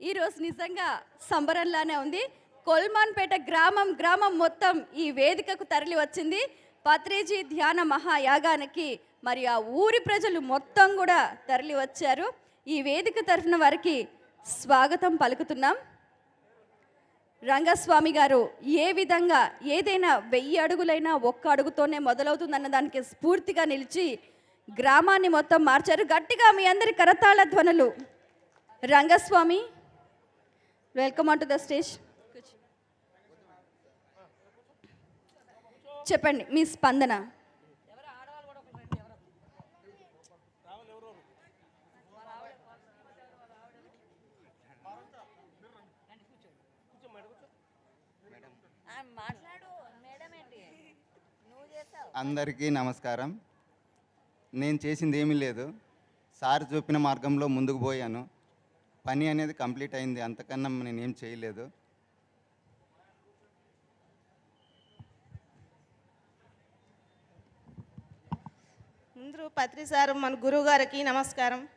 ఈరోజు నిజంగా సంబరంలానే ఉంది. కొల్మాన్పేట గ్రామం గ్రామం మొత్తం ఈ వేదికకు తరలి వచ్చింది. పత్రేజీ ధ్యాన మహాయాగానికి మరి ఆ ఊరి ప్రజలు మొత్తం కూడా తరలి వచ్చారు. ఈ వేదిక తరఫున వారికి స్వాగతం పలుకుతున్నాం. రంగస్వామి గారు ఏ విధంగా ఏదైనా వెయ్యి అడుగులైనా ఒక్క అడుగుతోనే మొదలవుతుందన్న దానికి స్ఫూర్తిగా నిలిచి గ్రామాన్ని మొత్తం మార్చారు. గట్టిగా మీ అందరి కరతాళ ధ్వనులు. Rangaswamy welcome on to the stage చెప్పండి మీ స్పందన. అందరికీ నమస్కారం. నేను చేసింది ఏమీ లేదు. సార్ చూపిన మార్గంలో ముందుకు పోయాను. పని అనేది కంప్లీట్ అయింది. అంతకన్నా నేను ఏం చేయలేదు. ముందు పత్రి సార్ మన గురువు గారికి నమస్కారం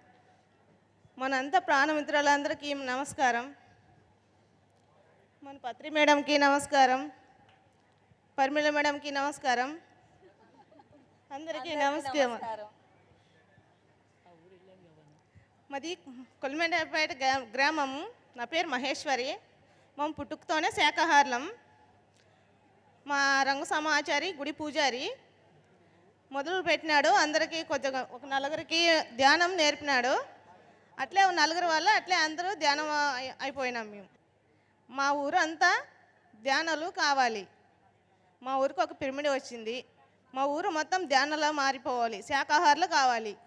మనంతా ప్రాణమిత్రులందరికీ నమస్కారం. మన పత్రి మేడంకి నమస్కారం. పరిమళ మేడంకి నమస్కారం. అందరికీ నమస్కారం. మాది కొల్మెండపేట గ్రా- గ్రామం నా పేరు మహేశ్వరి. మేము పుట్టుకతోనే శాఖాహారం మా రంగు సమాచారి గుడి పూజారి. మొదలు పెట్టినాడు. అందరికీ కొద్దిగా ఒక నలుగురికి ధ్యానం నేర్పినాడు. అట్లే నలుగురు వల్ల అట్లే అందరూ ధ్యానం అయిపోయినాం మేము. మా ఊరు అంతా ధ్యానాలు కావాలి. మా ఊరికి ఒక పిరమిడ్ వచ్చింది. మా ఊరు మొత్తం ధ్యానంలో మారిపోవాలి. శాకాహారులు కావాలి.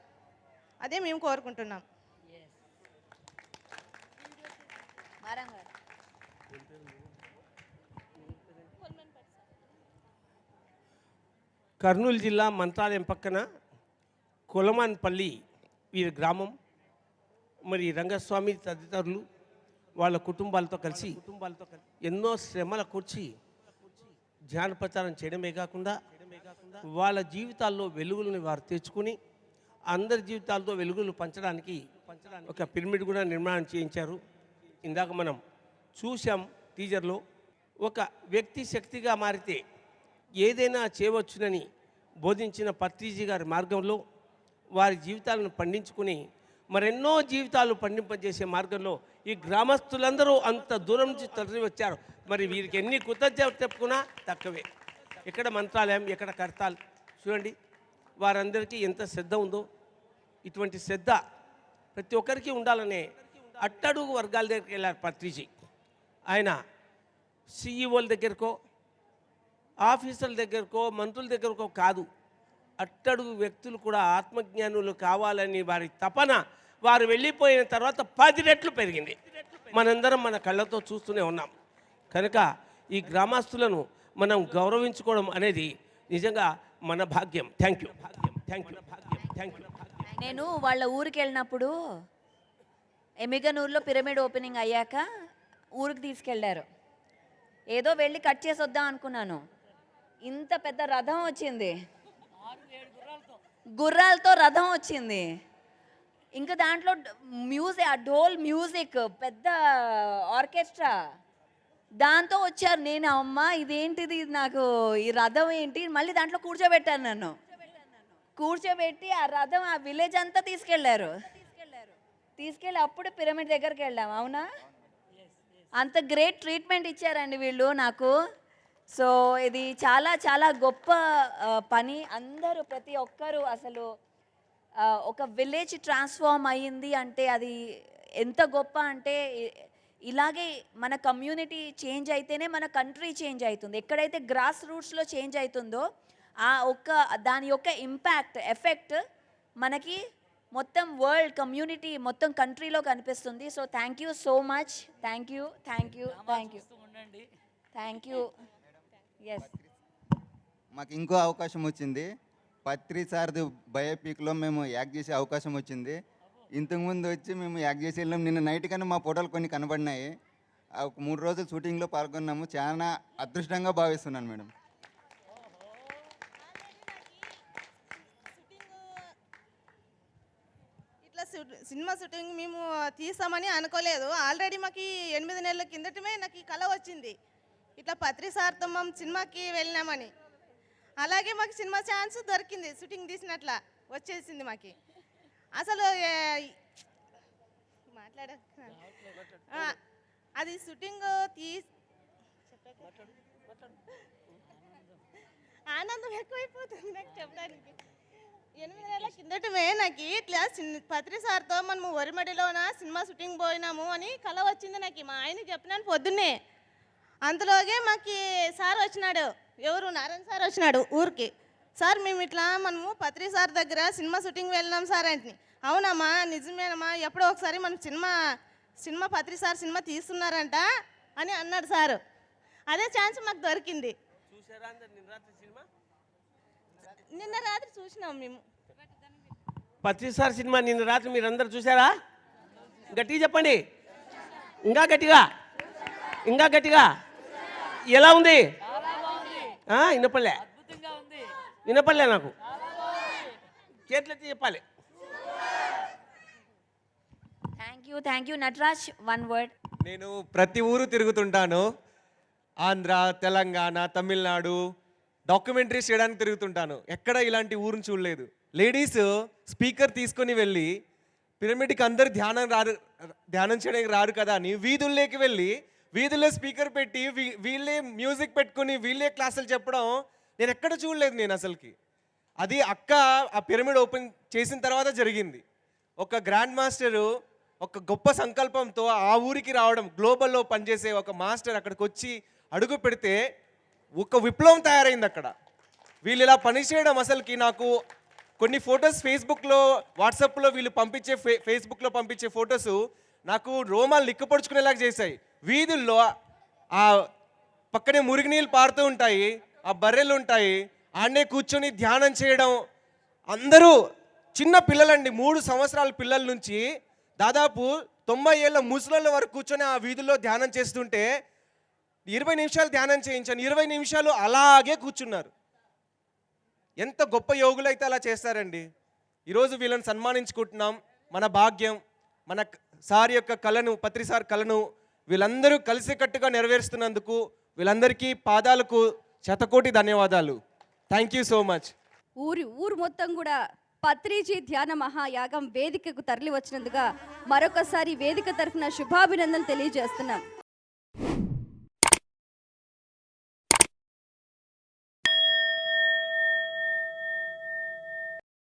అదే మేము కోరుకుంటున్నాం మారంగా కర్నూలు జిల్లా మంత్రాలయం పక్కన కొలమాన్పల్లి వీరి గ్రామం. మరి రంగస్వామి తదితరులు వాళ్ళ కుటుంబాలతో కలిసి కుటుంబాలతో కలిసి ఎన్నో శ్రమల కూర్చి ధ్యాన ప్రచారం చేయడమే కాకుండా వాళ్ళ జీవితాల్లో వెలుగులను వారు తెచ్చుకుని అందరి జీవితాలతో వెలుగులు పంచడానికి ఒక పిరమిడ్ కూడా నిర్మాణం చేయించారు. ఇందాక మనం చూసాం టీజర్లో ఒక వ్యక్తి శక్తిగా మారితే ఏదైనా చేయవచ్చునని బోధించిన పత్రిజీ గారి మార్గంలో వారి జీవితాలను పండించుకుని మరెన్నో జీవితాలు పండింపజేసే మార్గంలో ఈ గ్రామస్తులందరూ అంత దూరం నుంచి తరలి వచ్చారు. మరి వీరికి ఎన్ని కృతజ్ఞత చెప్పుకున్నా తక్కువే. ఎక్కడ మంత్రాలయం ఎక్కడ కర్తాలు. చూడండి వారందరికీ ఎంత శ్రద్ధ ఉందో. ఇటువంటి శ్రద్ధ ప్రతి ఒక్కరికి ఉండాలనే అట్టడుగు వర్గాల దగ్గరికి వెళ్ళారు పత్రిజీ. ఆయన సిఈఓల దగ్గరకో ఆఫీసర్ల దగ్గరకో మంత్రుల దగ్గరకో కాదు. అట్టడుగు వ్యక్తులు కూడా ఆత్మజ్ఞానులు కావాలని వారి తపన వారు వెళ్ళిపోయిన తర్వాత పది రెట్లు పెరిగింది. మనందరం మన కళ్ళతో చూస్తూనే ఉన్నాం. కనుక ఈ గ్రామస్తులను మనం గౌరవించుకోవడం అనేది నిజంగా మన భాగ్యం. Thank you Bhagyam thank you Bhagyam thank you నేను వాళ్ళ ఊరికి వెళ్ళినప్పుడు ఎమిగనూరులో పిరమిడ్ ఓపెనింగ్ అయ్యాక ఊరికి తీసుకెళ్ళారు ఏదో వెళ్ళి కట్ చేసి వద్దాం అనుకున్నాను. ఇంత పెద్ద రథం వచ్చింది. గుర్రాలతో. రథం వచ్చింది. ఇంకా దాంట్లో మ్యూజిక్ ఆ డోల్ మ్యూజిక్ పెద్ద ఆర్కెస్ట్రా. దాంతో వచ్చారు నేను అమ్మ ఇదేంటిది నాకు ఈ రథం ఏంటి? మళ్ళీ దాంట్లో కూర్చోబెట్టాను నన్ను. కూర్చోబెట్టి ఆ రథం ఆ విలేజ్ అంతా తీసుకెళ్ళారు. తీసుకెళ్ళి అప్పుడు పిరమిడ్ దగ్గరికి వెళ్ళాం అవునా? అంత గ్రేట్ ట్రీట్మెంట్ ఇచ్చారండి వీళ్ళు నాకు. సో ఇది చాలా చాలా గొప్ప పని. అందరూ ప్రతి ఒక్కరూ అసలు ఒక విలేజ్ ట్రాన్స్ఫార్మ్ అయ్యింది అంటే అది ఎంత గొప్ప అంటే ఇలాగే మన కమ్యూనిటీ చేంజ్ అయితేనే మన కంట్రీ చేంజ్ అవుతుంది ఎక్కడైతే గ్రాస్ రూట్స్లో చేంజ్ అవుతుందో ఆ ఒక్క దాని యొక్క ఇంపాక్ట్ ఎఫెక్ట్ మనకి మొత్తం వరల్డ్ కమ్యూనిటీ మొత్తం కంట్రీలో కనిపిస్తుంది. So thank you so much. Thank you thank you thank you. Thank you. Yes మాకు ఇంకో అవకాశం వచ్చింది. పత్రి సార్ది బయోపిక్లో మేము యాక్ట్ చేసే అవకాశం వచ్చింది. ఇంతకుముందు వచ్చి మేము యాక్ట్ చేసి వెళ్ళాం నిన్న నైట్ కన్నా మా ఫోటోలు కొన్ని కనబడినాయి. ఆ ఒక మూడు రోజులు షూటింగ్లో పాల్గొన్నాము. చాలా అదృష్టంగా భావిస్తున్నాను మేడం. ఇట్లా సినిమా షూటింగ్ మేము తీస్తామని అనుకోలేదు. ఆల్రెడీ మాకు ఎనిమిది నెలల కిందటమే నాకు ఈ కళ వచ్చింది. ఇట్లా పత్రి సార్తో మేము సినిమాకి వెళ్ళినామని. అలాగే మాకు సినిమా ఛాన్స్ దొరికింది షూటింగ్ తీసినట్ల వచ్చేసింది మాకు. అసలు మాట్లాడ అది షూటింగ్ తీ ఆనందం ఎక్కువైపోతుంది నాకు చెప్పడానికి. ఎనిమిది నెలల కిందటమే నాకు ఇట్లా సిన్- పత్రి సార్తో మనము వరిమడిలోన సినిమా షూటింగ్ పోయినాము అని కల వచ్చింది నాకు మా ఆయన చెప్పినాను పొద్దున్నే. అంతలోగే మాకు సార్ వచ్చినాడు. ఎవరు? నారాయణ సార్ వచ్చినాడు ఊరికి. సార్ మేము ఇట్లా మనము పత్రి సార్ దగ్గర సినిమా షూటింగ్ వెళ్ళినాం సార్ అంటే అవునమ్మా నిజమేనమ్మా ఎప్పుడో ఒకసారి మనం cinema cinema Patri sir cinema తీస్తున్నారంట అని అన్నాడు సారు. అదే ఛాన్స్ మాకు దొరికింది. నిన్న రాత్రి సినిమా? నిన్న రాత్రి చూసినాం మేము. పత్రిసార్ సినిమా నిన్న రాత్రి మీరు అందరు చూసారా గట్టిగా చెప్పండి. ఇంకా గట్టిగా. ఇంకా గట్టిగా. ఎలా ఉంది? ఆ, వినపడలే. వినపడలే నాకు. చేతులెత్తి చెప్పాలి. Thank you thank you Nataraj one word నేను ప్రతి ఊరు తిరుగుతుంటాను. ఆంధ్ర తెలంగాణ తమిళనాడు డాక్యుమెంటరీస్ చేయడానికి తిరుగుతుంటాను. ఎక్కడ ఇలాంటి ఊరుని చూడలేదు. లేడీస్ స్పీకర్ తీసుకొని వెళ్ళి పిరమిడ్కి అందరు ధ్యానం రారు ధ్యానం చేయడానికి రారు కదా అని వీధుల్లోకి వెళ్ళి వీధిలో స్పీకర్ పెట్టి వీ- వీళ్ళే మ్యూజిక్ పెట్టుకొని వీళ్ళే క్లాసులు చెప్పడం నేను ఎక్కడ చూడలేదు నేను అసలుకి. అది అక్క ఆ పిరమిడ్ ఓపెన్ చేసిన తర్వాత జరిగింది. ఒక గ్రాండ్ మాస్టరు ఒక గొప్ప సంకల్పంతో ఆ ఊరికి రావడం గ్లోబల్లో పనిచేసే ఒక మాస్టర్ అక్కడికి వచ్చి అడుగు పెడితే ఒక విప్లవం తయారైంది అక్కడ. వీళ్ళు ఇలా పనిచేయడం అసలుకి నాకు కొన్ని ఫొటోస్ ఫేస్బుక్లో వాట్సాప్లో వీళ్ళు పంపించే ఫే ఫేస్బుక్లో పంపించే ఫొటోస్ నాకు రోమాలు నిక్కపడుచుకునేలాగా చేశాయి. వీధుల్లో ఆ పక్కనే మురికి నీళ్ళు పారుతూ ఉంటాయి ఆ బర్రెలు ఉంటాయి ఆడనే కూర్చొని ధ్యానం చేయడం. అందరూ చిన్న పిల్లలండి మూడు సంవత్సరాల పిల్లల నుంచి దాదాపు తొంభై ఏళ్ళ ముసలోళ్ళ వరకు కూర్చొని ఆ వీధుల్లో ధ్యానం చేస్తుంటే ఇరవై నిమిషాలు ధ్యానం చేయించాను. ఇరవై నిమిషాలు అలాగే కూర్చున్నారు. ఎంత గొప్ప యోగులు అయితే అలా చేస్తారండి. ఈరోజు వీళ్ళని సన్మానించుకుంటున్నాం. మన భాగ్యం. మన సార్ యొక్క కళను పత్రి సార్ కళను వీళ్ళందరూ కలిసికట్టుగా నెరవేరుస్తున్నందుకు వీళ్ళందరికీ పాదాలకు శతకోటి ధన్యవాదాలు. థ్యాంక్ యూ సో మచ్ ఊరి ఊరు మొత్తం కూడా పత్రిజీ ధ్యాన మహాయాగం వేదికకు తరలి వచ్చినందుగా మరొకసారి వేదిక తరఫున శుభాభినందనలు తెలియజేస్తున్నాం.